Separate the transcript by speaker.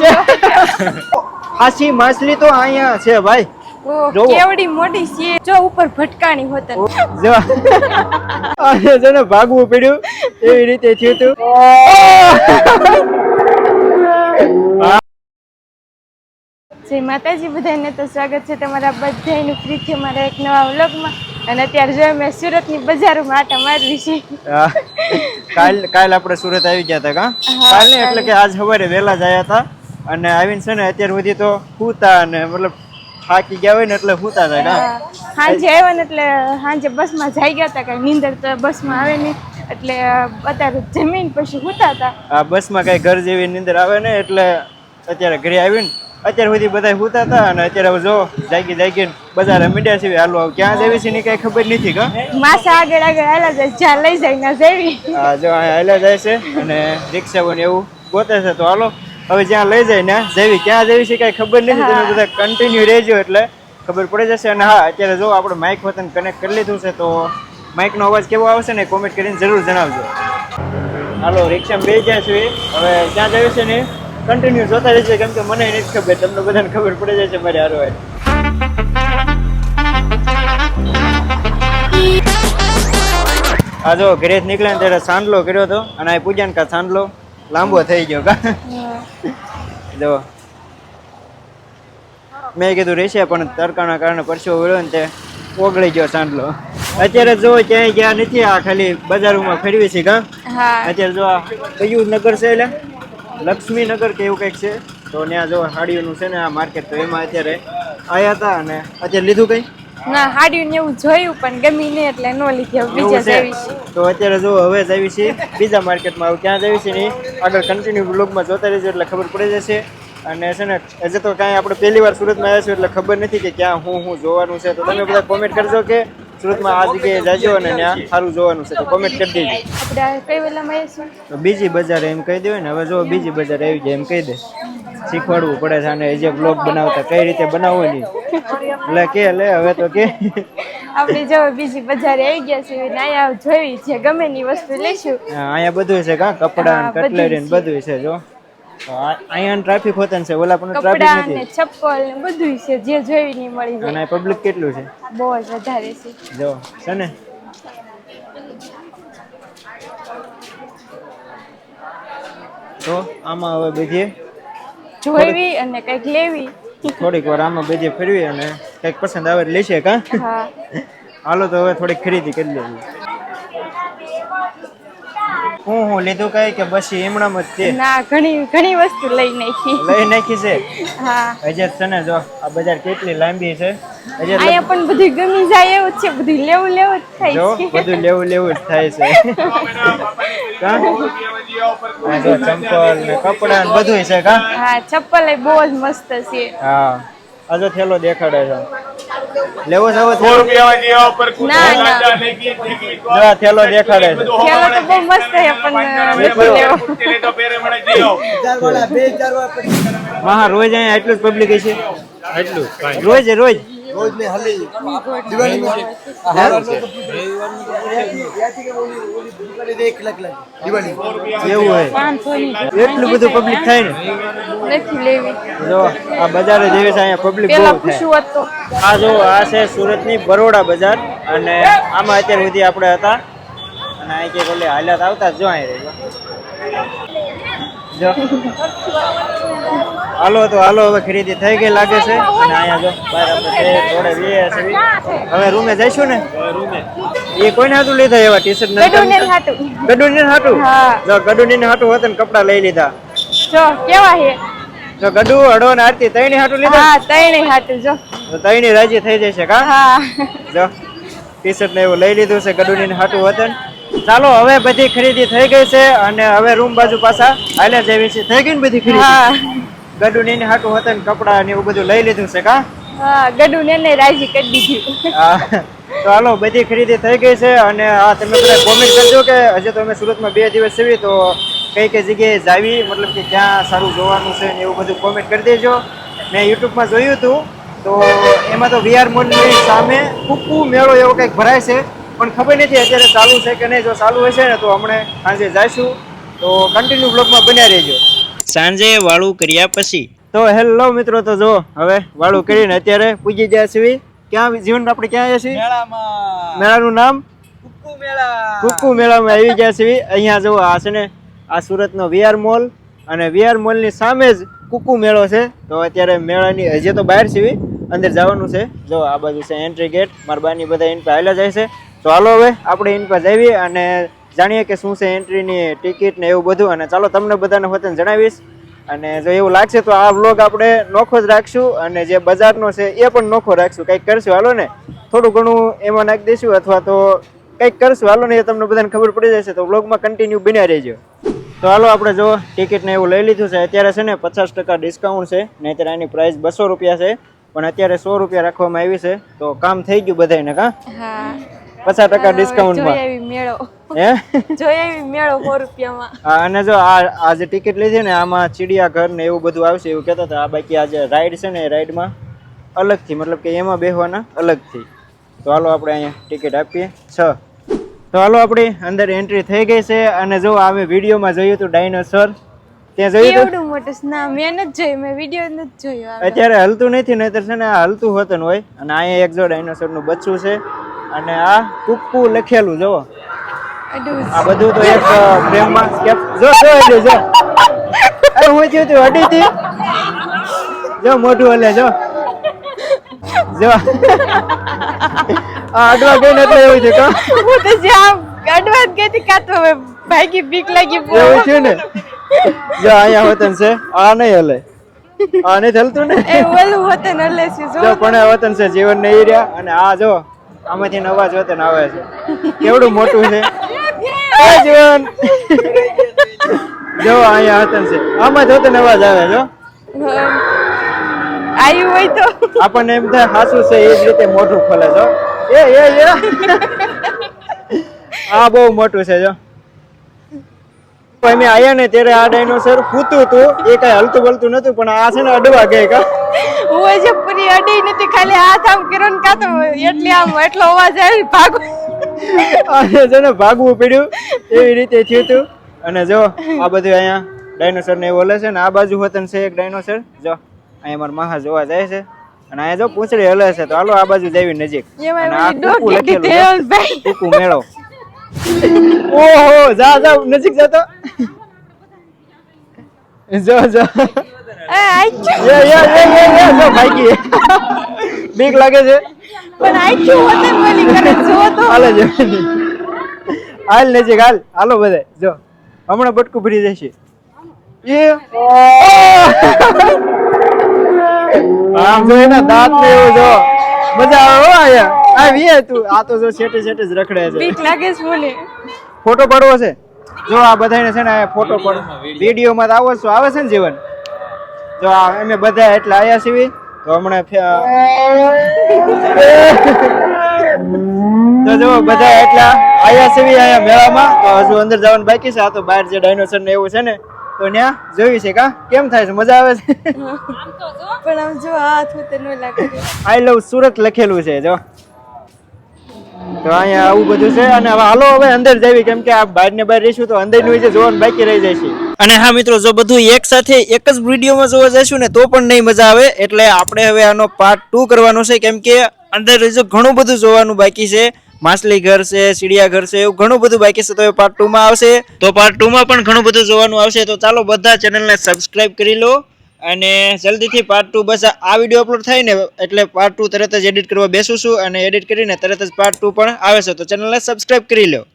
Speaker 1: છે. ખાસી માછલી તો અહીંયા છે ભાઈ.
Speaker 2: કેવડી મોટી છે. જો ઉપર ભટકાણી હોત
Speaker 1: જો. આજે છે ભાગવું પડ્યું. એવી રીતે થયું હતું.
Speaker 2: જય માતાજી બધાને તો સ્વાગત છે તમારા બધાનું ફ્રીથી મારા એક નવા વ્લોગમાં. અને અત્યારે જો મેં સુરતની બજારમાં આટા મારવી છે.
Speaker 1: કાલ કાલ આપણે સુરત આવી ગયા હતા કા? કાલ એટલે કે આજ સવારે વહેલા જ આવ્યા હતા. અને આવીને છે ને અત્યાર સુધી તો સૂતા અને મતલબ થાકી ગયા હોય ને એટલે સૂતા હતા ને
Speaker 2: હા, સાંજે આવ્યા ને એટલે સાંજે બસમાં જઈ ગયા હતા કઈ નીંદર તો બસમાં આવે નહીં. એટલે અત્યારે જમીન પછી સૂતા હતા.
Speaker 1: આ બસમાં કઈ ઘર જેવી નીંદર આવે ને એટલે અત્યારે ઘરે આવીને અત્યાર સુધી બધા સૂતા હતા અને અત્યારે હવે જો જાગી જાગીને બધા મીડિયા છે. હાલો ક્યાં જેવી છે ની કઈ ખબર નથી કા?
Speaker 2: માસા આગળ આગળ હાલા જાય જ્યાં લઈ જાય ના જેવી.
Speaker 1: આ જો અહીંયા જાય છે અને રિક્ષા ને એવું ગોતે છે તો હાલો. હવે જ્યાં લઈ જાય ને જેવી ક્યાં જેવી છે કઈ ખબર નથી તમે બધા કન્ટિન્યુ રહેજો એટલે ખબર પડી જશે. અને હા અત્યારે જો આપણે માઇક વતન કનેક્ટ કરી લીધું છે તો માઇકનો અવાજ કેવો આવશે ને કોમેન્ટ કરીને જરૂર જણાવજો. હાલો રિક્ષામાં બે ગયા છે હવે ક્યાં જવું છે ને કન્ટિન્યુ જોતા રહેજો કેમ કે મને નથી ખબર. તમને બધાને ખબર પડી જશે મારે હારો. આ જો ઘરેથી નીકળ્યા ત્યારે સાંડલો કર્યો હતો અને આ પૂજાન કા સાંડલો? લાંબો થઈ ગયો કા? જો. મેં કીધું રહેશે પણ તડકાના કારણે પરસો વળ્યો ને તે ઓગળી ગયો સાંડલો. અત્યારે જો ક્યાંય ગયા નથી આ ખાલી બજારોમાં ફેરવી છે કા?
Speaker 2: હા.
Speaker 1: અત્યારે જો આ કયું નગર છે એટલે લક્ષ્મી નગર કે એવું કંઈક છે. તો ત્યાં જો સાડીઓનું છે ને આ માર્કેટ તો એમાં અત્યારે આવ્યા હતા અને અત્યારે લીધું કઈ?
Speaker 2: ના હાડ્યું ને એવું જોયું પણ ગમી નહીં એટલે નો લીધી. હવે બીજા
Speaker 1: છે?
Speaker 2: છે.
Speaker 1: તો અત્યારે જો હવે જ આવી છે. બીજા માર્કેટમાં હવે ક્યાં જવી છે ને આગળ કન્ટિન્યુ બ્લોગમાં જોતા રહેજો એટલે ખબર પડી જશે. અને છે ને હજે તો કાંઈ આપણે પહેલી વાર સુરતમાં આવ્યા છું એટલે ખબર નથી કે ક્યાં હું હું જોવાનું છે. તો તમે બધા કોમેન્ટ કરજો કે સુરતમાં આ જગ્યાએ જાજો અને ત્યાં સારું જોવાનું છે. તો કોમેન્ટ કરી દેજો.
Speaker 2: આપણે કઈ વેલામાં આવીશું?
Speaker 1: બીજી બજાર એમ કહી દેવાય ને હવે જો બીજી બજાર આવી જાય એમ કહી દે. શીખવાડવું પડે છે અને જે બ્લોગ બનાવતા કઈ રીતે બનાવવું નહીં એટલે કે લે હવે તો કે.
Speaker 2: આપણે જો બીજી બજારે આવી ગયા છે ને અહીંયા જોઈ છે ગમે ની વસ્તુ લઈશું
Speaker 1: હા, અહીંયા બધું છે કા? કપડાં ને કટલેરી ને બધું છે જો. અહીંયા ટ્રાફિક હોતા છે ઓલા પણ ટ્રાફિક
Speaker 2: કપડા ને
Speaker 1: નથી
Speaker 2: ચપ્પલ ને બધું છે જે જોઈ નહીં મળી જાય.
Speaker 1: અને પબ્લિક કેટલું છે?
Speaker 2: બહુ જ વધારે છે.
Speaker 1: જો છે ને? તો આમાં હવે બધી
Speaker 2: જોઈવી અને કંઈક લેવી.
Speaker 1: થોડીક વાર આમાં બધી ફેરવી અને કંઈક પસંદ આવે લેશે કા?
Speaker 2: હા.
Speaker 1: હાલો તો હવે થોડીક ખરીદી કરી લેવી. હું હું લીધું કઈ કે બસ એમણામ જ છે
Speaker 2: ના ઘણી ઘણી વસ્તુ લઈ નાખી.
Speaker 1: લઈ નાખી છે?
Speaker 2: હા.
Speaker 1: હજે છે ને જો આ બજાર કેટલી લાંબી છે? હજે
Speaker 2: આયા પણ બધું ગમી જાય એવું છે બધું લેવું લેવું જ થાય
Speaker 1: જો બધું લેવું લેવું જ થાય છે. કા? ચંપલ ને કપડા ને બધું છે કા?
Speaker 2: હા ચપ્પલ એ બહુ જ મસ્ત છે.
Speaker 1: હા. આ થેલો દેખાડે છે. લેવો છે હવે થેલો?
Speaker 2: ના ના.
Speaker 1: જો થેલો દેખાડે છે.
Speaker 2: થેલો તો બહુ મસ્ત છે પણ લેવો.
Speaker 1: હા રોજ અહીંયા એટલું જ પબ્લિક છે એટલું રોજ રોજ? એવું હોય. એટલું બધું પબ્લિક થાય ને?
Speaker 2: નથી લેવી.
Speaker 1: જો આ બજારે જેવી છે અહીંયા પબ્લિક બહુ થાય. આ જો આ છે સુરતની બરોડા બજાર અને આમાં અત્યાર સુધી આપણે હતા. અને અહીં કે ઓલે હાલત આવતા જ જો અહીં રહી જો. હાલો તો હાલો હવે ખરીદી થઈ ગઈ લાગે છે. અને અહીંયા જો બહાર આપણે થોડે વીએ છે હવે રૂમે જઈશું ને? રૂમે એ કોઈને હાટું લીધા એવા ટી શર્ટ
Speaker 2: ગડુની હાટું.
Speaker 1: ગડું હાટું?
Speaker 2: હા.
Speaker 1: જો ગડુની હાટું હોત ને કપડા લઈ લીધા.
Speaker 2: જો કેવા હે?
Speaker 1: જો ગડુ હડો ને આરતી તૈણી હાટું લીધા?
Speaker 2: હા તૈણી હાટું જો.
Speaker 1: તો તૈણી રાજી થઈ જશે કા?
Speaker 2: હા.
Speaker 1: જો ટી શર્ટ ને એવું લઈ લીધું છે ગડુની હાટું વતન ચાલો હવે બધી ખરીદી થઈ ગઈ છે અને હવે રૂમ બાજુ પાછા હાલ્યા જેવી છે. થઈ ગઈ ને બધી ખરીદી?
Speaker 2: હા
Speaker 1: ગડુની હાટું ને કપડા ને એવું બધું લઈ લીધું છે કા?
Speaker 2: હા ગડું ને ને રાજી કરી દીધી.
Speaker 1: તો હાલો બધી ખરીદી થઈ ગઈ છે અને આ તમે બધા કોમેન્ટ કરજો કે હજી તો અમે સુરતમાં બે દિવસ સીવી તો કઈ કઈ જગ્યાએ જાવી મતલબ કે ક્યાં સારું જોવાનું છે ને એવું બધું કોમેન્ટ કરી દેજો. મેં યુટ્યુબમાં જોયું હતું તો એમાં તો વીઆર મોલની સામે કુકુ મેળો એવો કંઈક ભરાય છે પણ ખબર નથી અત્યારે ચાલુ છે કે નહીં. જો ચાલુ હશે ને તો હમણાં સાંજે જઈશું. તો કન્ટિન્યુ બ્લોગમાં બન્યા રહેજો. સાંજે વાળું કર્યા પછી. તો હેલો મિત્રો તો જો હવે વાળું કરીને અત્યારે પૂજી ગયા છીએ. ક્યાં જીવન આપણે ક્યાં આવ્યા છીએ?
Speaker 3: મેળામાં.
Speaker 1: મેળાનું નામ?
Speaker 3: કુક્કુ મેળા.
Speaker 1: કુકુ મેળામાં આવી ગયા છીએ. અહીંયા જો આ છે ને આ સુરતનો વીઆર મોલ અને વીઆર મોલની સામે જ કુકુ મેળો છે. તો અત્યારે મેળાની હજી તો બહાર છીએ. અંદર જવાનું છે. જો આ બાજુ છે એન્ટ્રી ગેટ મારા બાની બધા ઇન પર હાલ્યા જાય છે. તો હાલો હવે આપણે ઇન પર જઈએ અને જાણીએ કે શું છે એન્ટ્રીની ટિકિટ ને એવું બધું. અને ચાલો તમને બધાને વતન જણાવીશ. અને જો એવું લાગશે તો આ વ્લોગ આપણે નોખો જ રાખશું. અને જે બજારનો છે એ પણ નોખો રાખશું. કંઈક કરશું. હાલો ને? થોડું ઘણું એમાં નાખી દઈશું અથવા તો કંઈક કરશું. હાલો ને, એ તમને બધાને ખબર પડી જશે તો વ્લોગમાં કન્ટિન્યુ બન્યા રહેજો. તો હાલો, આપણે જો ટિકિટને એવું લઈ લીધું છે. અત્યારે છે ને પચાસ ટકા ડિસ્કાઉન્ટ છે. ને અત્યારે આની પ્રાઇસ બસો રૂપિયા છે. પણ અત્યારે સો રૂપિયા રાખવામાં આવી છે. તો કામ થઈ ગયું બધાને કા?
Speaker 2: હા.
Speaker 1: પચાસ ટકા
Speaker 2: ડિસ્કાઉન્ટ
Speaker 1: ડિસ્કાઉન્ટમાં
Speaker 2: આવી મેળો.
Speaker 1: હે?
Speaker 2: જોઈ આવી મેળો સો રૂપિયામાં.
Speaker 1: હા, અને જો આ આ જે ટિકિટ લીધી ને આમાં ચિડિયાઘર ને એવું બધું આવશે એવું કહેતા હતા. આ બાકી આ જે રાઈડ છે ને એ રાઈડમાં અલગથી મતલબ કે એમાં બેહવાના અલગથી. તો હાલો આપણે અહીંયા ટિકિટ આપીએ. છ. તો હાલો આપણી અંદર એન્ટ્રી થઈ ગઈ છે અને જો અમે વિડીયોમાં જોયું હતું ડાયનોસોર ત્યાં જોયું હતું?
Speaker 2: મોટું. ના મેં નથી જોયું મેં વીડિયો નથી જોયો
Speaker 1: અત્યારે હલતું નથી નહીતર છે ને આ હલતું હોતું હોય. અને અહીંયા એક જો ડાયનોસોરનું બચ્ચું છે. અને આ કુક્કુ લખેલું જો આ બધું તો એક પ્રેમમાં કેપ જો જો એટલે જો. અરે હું થયું તું અડી હતી જો મોઢું હલે જો. જો. આ અડવા ગઈ ને એટલે એવું છે કા?
Speaker 2: હું તો જ્યાં અડવા ગઈ હતી કાં તો ભાગી બીક લાગી
Speaker 1: એવું છે ને? જો અહીંયા વતન છે. આ નહીં હલે. આ નહીં હલતું ને?
Speaker 2: એ ઓલું વતન હલે છે જો.
Speaker 1: જો પણ વતન છે જીવન નહીં રહ્યા. અને આ જો આમાંથી અવાજ વતન આવે છે કેવડું મોટું છે? જીવન. જો અહીંયા વતન છે. આમાં જ વતન અવાજ આવે જો.
Speaker 2: આવ્યું હોય તો.
Speaker 1: આપણને એમ થાય હાસું છે એ જ રીતે મોઢું ખોલે જો એ એ એ. આ બહુ મોટું છે જો. અમે આયા ને ત્યારે આ ડાયનોસર ફૂતું હતું એ કઈ હલતું બલતું નતું પણ આ છે ને અડવા ગઈ કા?
Speaker 2: હું હજી પૂરી અડી નથી ખાલી હાથ આમ કિરણ કાતો એટલે આમ એટલો અવાજ આવે ભાગવું
Speaker 1: અને છે ને ભાગવું પડ્યું. એવી રીતે થયું હતું અને જો આ બધું અહીંયા ડાયનોસર ને એવું હલે છે ને આ બાજુ વતન છે એક ડાયનોસર જો અહીંયા મારા મહા જોવા જાય છે. અને અહીંયા જો પૂંછડી હલે છે તો હાલો આ બાજુ જઈ નજીક. અને આ કુકુ લખેલું કુકુ મેળો. ઓહો જા જા નજીક જા જો જો. બીક લાગે છે?
Speaker 2: પણ આઈક્યુ વતન વાલી કરે જો તો.
Speaker 1: હાલે જો. હાલ નજીક હાલ. હાલો બધે જો. હમણાં બટકું ભરી જશે એ. આમ જો એના દાંત ને એવું જો. મજા આવે હો આયા આવી તું. આ તો જો છેટે છેટે જ રખડે છે.
Speaker 2: બીક લાગે છે બોલે.
Speaker 1: ફોટો પાડવો છે? જો આ બધાને છે ને આ ફોટો પાડ. વિડીયોમાં તો આવો છો. આવે છે ને જીવન? જો અમે બધા એટલે આયા છીએ તો હમણાં તો જો બધા એટલા આયા છીએ અહીંયા મેળામાં તો હજુ અંદર જવાનું બાકી છે. આ તો બહાર જે ડાયનોસર ને એવું છે ને તો ત્યાં જોયું છે કા? કેમ થાય છે? મજા આવે છે?
Speaker 2: પણ આમ જો હાથ લાગે.
Speaker 1: આઈ લવ સુરત લખેલું છે જો. તો અહીંયા આવું બધું છે. અને હવે હાલો હવે અંદર જવી કેમ કે આ બહાર ને બહાર રહીશું તો અંદરનું જે જોવાનું બાકી રહી જાય છે. અને હા મિત્રો, જો બધું એક સાથે એક જ વિડીયોમાં જોવા જઈશું ને, તો પણ નહીં મજા આવે. એટલે આપણે હવે આનો પાર્ટ ટુ કરવાનો છે. કેમ કે અંદર જો ઘણું બધું જોવાનું બાકી છે. માછલી ઘર છે ચિડિયાઘર છે, એવું ઘણું બધું બાકી છે. તો એ પાર્ટ ટુમાં આવશે. તો પાર્ટ ટુમાં પણ ઘણું બધું જોવાનું આવશે. તો ચાલો બધા ચેનલને સબસ્ક્રાઈબ કરી લો. અને જલ્દીથી પાર્ટ ટુ બસ આ વીડિયો અપલોડ થાય ને, એટલે પાર્ટ ટુ તરત જ એડિટ કરવા બેસું છું. અને એડિટ કરીને તરત જ પાર્ટ ટુ પણ આવે છે. તો ચેનલને સબસ્ક્રાઇબ કરી લો.